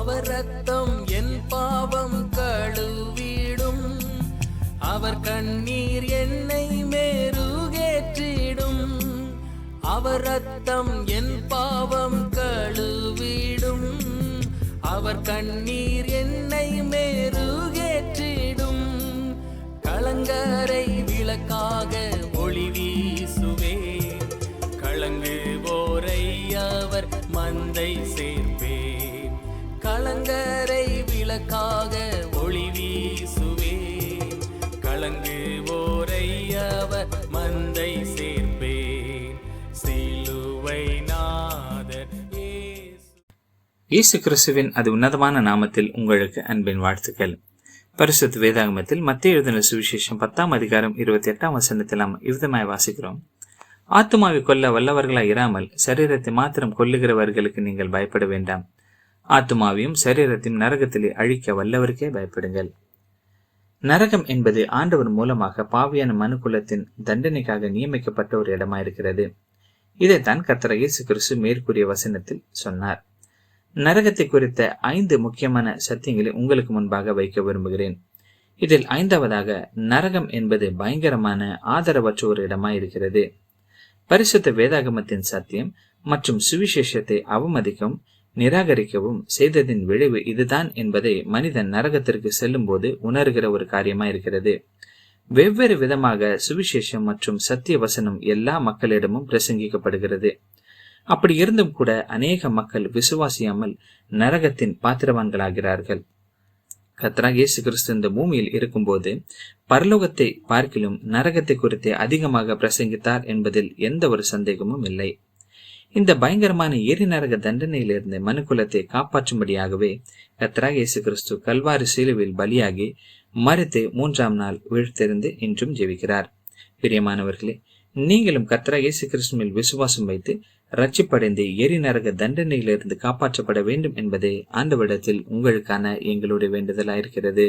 அவர் ரத்தம் என் பாவம் கழுவிடும். அவர் கண்ணீர் என்னை மேருகேற்றிடும். அவர் ரத்தம் என் பாவம் கழுவிடும். அவர் கண்ணீர் என்னை மேருகேற்றிடும். கலங்கரை விளக்காக ஒளி வீசுவே கலங்குவோரை அவர் மந்தை சேர் விளக்காக ஒளி வீசுவே. கலங்கு ஓரையவ மந்தை சேர்ப்பே சிலுவை நாதர் இயேசு கிறிஸ்துவின் அது உன்னதமான நாமத்தில் உங்களுக்கு அன்பின் வாழ்த்துக்கள். பரிசுத்த வேதாகமத்தில் மத்திய எழுதின சுவிசேஷம் பத்தாம் அதிகாரம் இருபத்தி எட்டாம் வசனத்தில் நாம் இவ்விதமாய் வாசிக்கிறோம். ஆத்துமாவை கொல்ல வல்லவர்களாய் இராமல் சரீரத்தை மாத்திரம் கொல்லுகிறவர்களுக்கு நீங்கள் பயப்பட வேண்டாம். ஆத்துமாவையும் சரீரத்தையும் நரகத்திலே அழிக்க வல்லவருக்கே பயப்படுங்கள். நரகம் என்பது ஆண்டவர் மூலமாக பாவியான மனுக்குலத்தின் தண்டனைக்காக நியமிக்கப்பட்ட ஒரு இடமாயிருக்கிறது. இதைத்தான் கர்த்தர் இயேசு கிறிஸ்து மேற்கூறிய வசனத்தில் சொன்னார். நரகத்தை குறித்த ஐந்து முக்கியமான சத்தியங்களை உங்களுக்கு முன்பாக வைக்க விரும்புகிறேன். இதில் ஐந்தாவதாக நரகம் என்பது பயங்கரமான ஆதரவற்ற ஒரு இடமாயிருக்கிறது. பரிசுத்த வேதாகமத்தின் சத்தியம் மற்றும் சுவிசேஷத்தை அவமதிக்கும் நிராகரிக்கவும் செய்ததின் விளைவு இதுதான் என்பதை மனிதன் நரகத்திற்கு செல்லும்போது உணர்கிற ஒரு காரியமா இருக்கிறது வெவ்வேறு விதமாக சுவிசேஷம் மற்றும் சத்திய வசனம் எல்லா மக்களிடமும் பிரசங்கிக்கப்படுகிறது. அப்படி இருந்தும் கூட அநேக மக்கள் விசுவாசியாமல் நரகத்தின் பாத்திரவான்களாகிறார்கள். கத்ரா இயேசு கிறிஸ்து இந்த பூமியில் இருக்கும்போது பரலோகத்தை பார்க்கிலும் நரகத்தை குறித்து அதிகமாக பிரசங்கித்தார் என்பதில் எந்த ஒரு சந்தேகமும் இல்லை. இந்த பயங்கரமான எரி நரக தண்டனையிலிருந்து மனுக்குலத்தை காப்பாற்றும்படியாகவே கத்ரா இயேசு கிறிஸ்து கல்வாரி சிலுவில் பலியாகி மறுத்து மூன்றாம் நாள் விழுத்திருந்து இன்றும் ஜெபிக்கிறார். பிரியமானவர்களே நீங்களும் கத்ரா இயேசு கிறிஸ்துவில் விசுவாசம் வைத்து ரட்சிப்படைந்து எரி நரக தண்டனையிலிருந்து காப்பாற்றப்பட வேண்டும் என்பதே ஆண்டவிடத்தில் உங்களுக்கான எங்களுடைய வேண்டுதலாயிருக்கிறது.